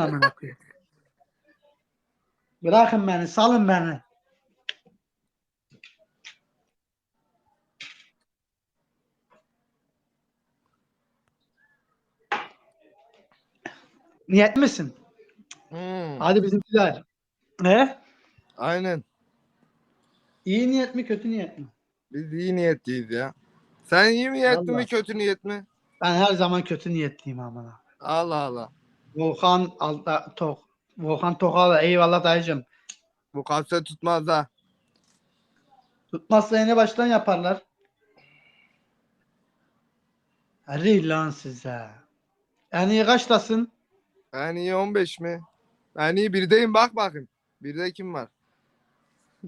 amına koyayım. Bırakın beni, salın beni. Niyet misin? Hmm, Hadi bizimkiler. Ne? aynen. İyi niyet mi, kötü niyet mi? Biz iyi niyetliyiz ya. Sen iyi niyetli mi kötü niyet mi? Ben her zaman kötü niyetliyim amına. Allah Allah. Volkan Alta Tok. Volkan Tokal eyvallah dayıcım. Bu kalse tutmaz ha. Tutmazsa yine baştan yaparlar. Hadi lan size. En iyi kaçtasın? En iyi 15 mi? En iyi birdeyim bak bakayım. Birde kim var?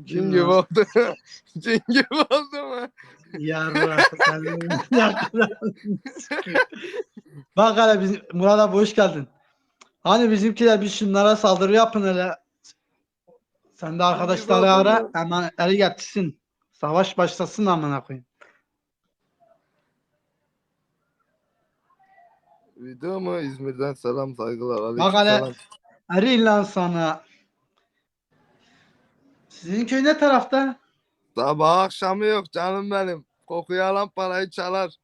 Kim gibi oldu. Cin gibi oldu mu? Yarra. Bak hele bizim Murat abi hoş geldin. Hani bizimkiler bir şunlara saldırı yapın hele. Sen de arkadaşları ara hemen eli getirsin. Savaş başlasın amına koyayım. Video mu? İzmir'den selam saygılar. Bak hele. Hadi lan sana. Sizin köy ne tarafta? Sabah akşamı yok canım benim. Kokuyu alan parayı çalar.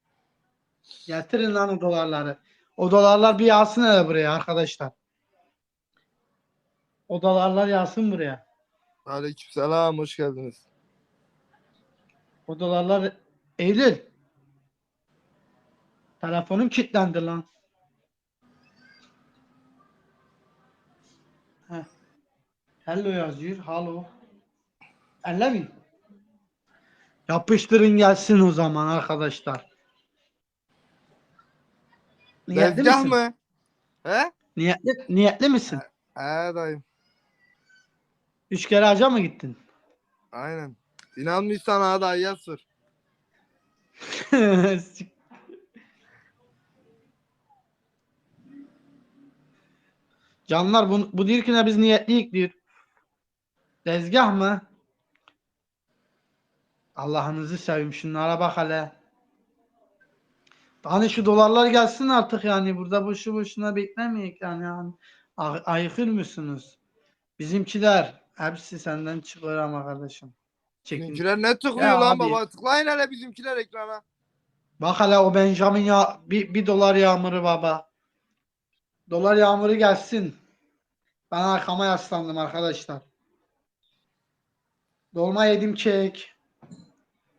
Getirin lan o dolarları. O dolarlar bir yağsın hele buraya arkadaşlar. O dolarlar yağsın buraya. Aleykümselam hoş geldiniz. O dolarlar Eylül. Telefonum kilitlendi lan. Heh. Hello yazıyor. Hello. Elle mi? Yapıştırın gelsin o zaman arkadaşlar. Niyetli Tezgah misin? mı? He? Niyetli, niyetli misin? He dayım. Üç kere haca mı gittin? Aynen. İnanmıyorsan ha dayıya sor. Canlar bu, bu diyor ki ne biz niyetliyik diyor. Tezgah mı? Allah'ınızı seveyim şunlara bak hele. Hani şu dolarlar gelsin artık yani burada boşu boşuna beklemeyek yani. yani. Ay- Aykır mısınız? Bizimkiler hepsi senden çıkıyor ama kardeşim. Çekin. Bizimkiler ne tıklıyor Ya lan abi. baba? Tıklayın hele bizimkiler ekrana. Bak hele o Benjamin ya bir, bir dolar yağmuru baba. Dolar yağmuru gelsin. Ben arkama yaslandım arkadaşlar. Dolma yedim kek.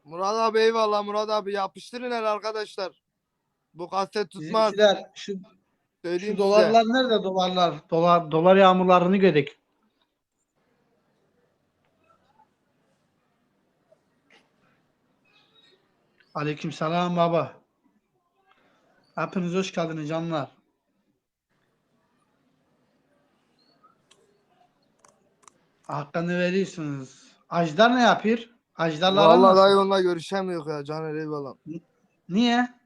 Murat abi eyvallah Murat abi yapıştırın hele arkadaşlar. Bu kaset tutmaz. Bizimkiler şu, Söyleyeyim şu dolarlar nerede dolarlar? Dolar dolar yağmurlarını gördük. Aleykümselam baba. Hepiniz hoş geldiniz canlar. Hakkını veriyorsunuz. Ajdar ne yapıyor? size. Ajdarla aran Vallahi dayı onunla görüşemiyor ya Caner eyvallah. Niye?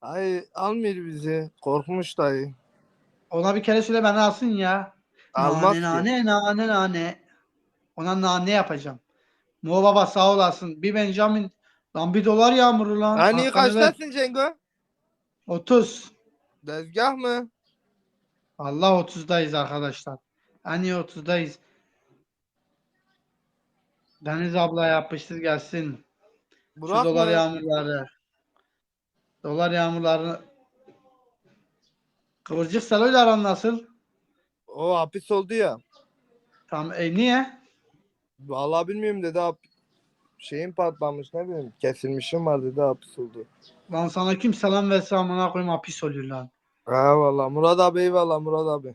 Ay almıyor bizi. Korkmuş dayı. Ona bir kere söyle beni alsın ya. Almaz nane, ki. nane nane nane. Ona nane yapacağım. Mo baba sağ olasın. Bir Benjamin lan bir dolar yağmuru lan. Hani Hakkını ver. kaçtasın Cengo? 30. Dezgah mı? Allah 30'dayız arkadaşlar. En iyi 30'dayız. Deniz abla yapıştır gelsin. Şu Burak dolar mı? yağmurları. Dolar yağmurları. Kıvırcık Selo'yla aran nasıl? O hapis oldu ya. Tamam. E, niye? Vallahi bilmiyorum dedi hap şeyin patlamış ne bileyim kesilmişim var dedi hapis oldu. Lan sana kim selam verse amına koyayım hapis oluyor lan. Ha vallahi Murat abi eyvallah Murat abi.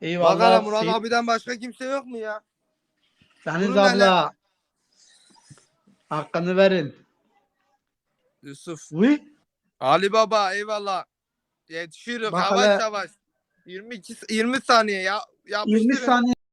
Eyvallah. Bak hele Murat Seyit- abiden başka kimse yok mu ya? Deniz Durun hele. abla. Hakkını verin. Yusuf. Uy. Ali Baba eyvallah. Yetişiyoruz Bak yavaş hele. yavaş. 22 20 saniye ya. Yapıştırın. 20 saniye